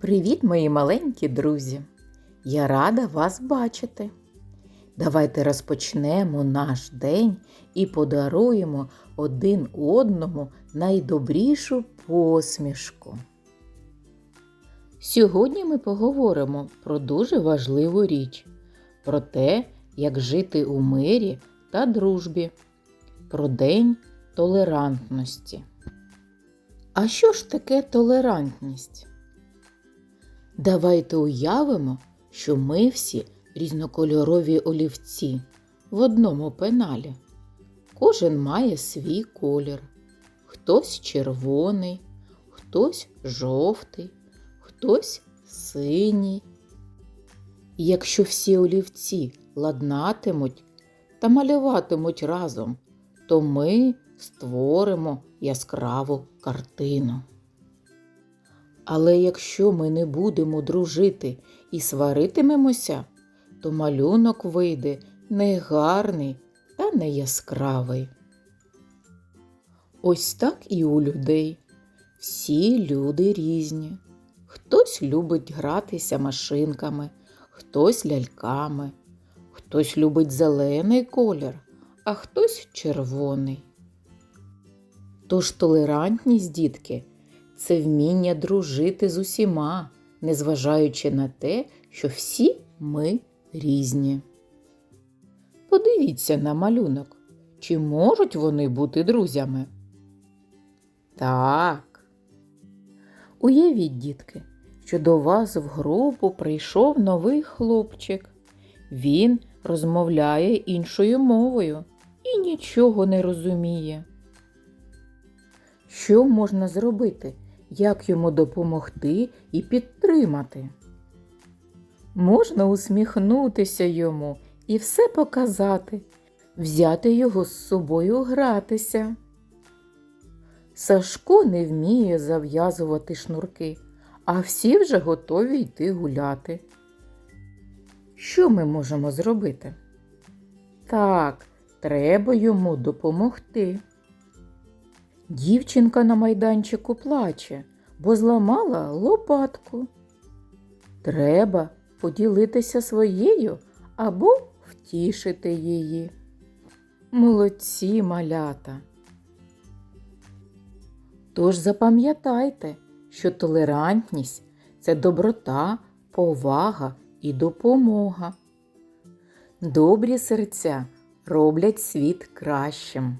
Привіт, мої маленькі друзі! Я рада вас бачити. Давайте розпочнемо наш день і подаруємо один одному найдобрішу посмішку. Сьогодні ми поговоримо про дуже важливу річ, про те, як жити у мирі та дружбі, про День толерантності. А що ж таке толерантність? Давайте уявимо, що ми всі різнокольорові олівці в одному пеналі. Кожен має свій колір. Хтось червоний, хтось жовтий, хтось синій. Якщо всі олівці ладнатимуть та малюватимуть разом, то ми створимо яскраву картину. Але якщо ми не будемо дружити і сваритимемося, то малюнок вийде негарний та не яскравий. Ось так і у людей. Всі люди різні. Хтось любить гратися машинками, хтось ляльками, хтось любить зелений колір, а хтось червоний. Тож толерантність, дітки, це вміння дружити з усіма, незважаючи на те, що всі ми різні. Подивіться на малюнок, чи можуть вони бути друзями? Так. Уявіть, дітки, що до вас в групу прийшов новий хлопчик. Він розмовляє іншою мовою і нічого не розуміє. Що можна зробити? Як йому допомогти і підтримати? Можна усміхнутися йому і все показати, взяти його з собою гратися. Сашко не вміє зав'язувати шнурки, а всі вже готові йти гуляти. Що ми можемо зробити? Так, треба йому допомогти. Дівчинка на майданчику плаче, бо зламала лопатку. Треба поділитися своєю або втішити її. Молодці малята. Тож запам'ятайте, що толерантність це доброта, повага і допомога. Добрі серця роблять світ кращим.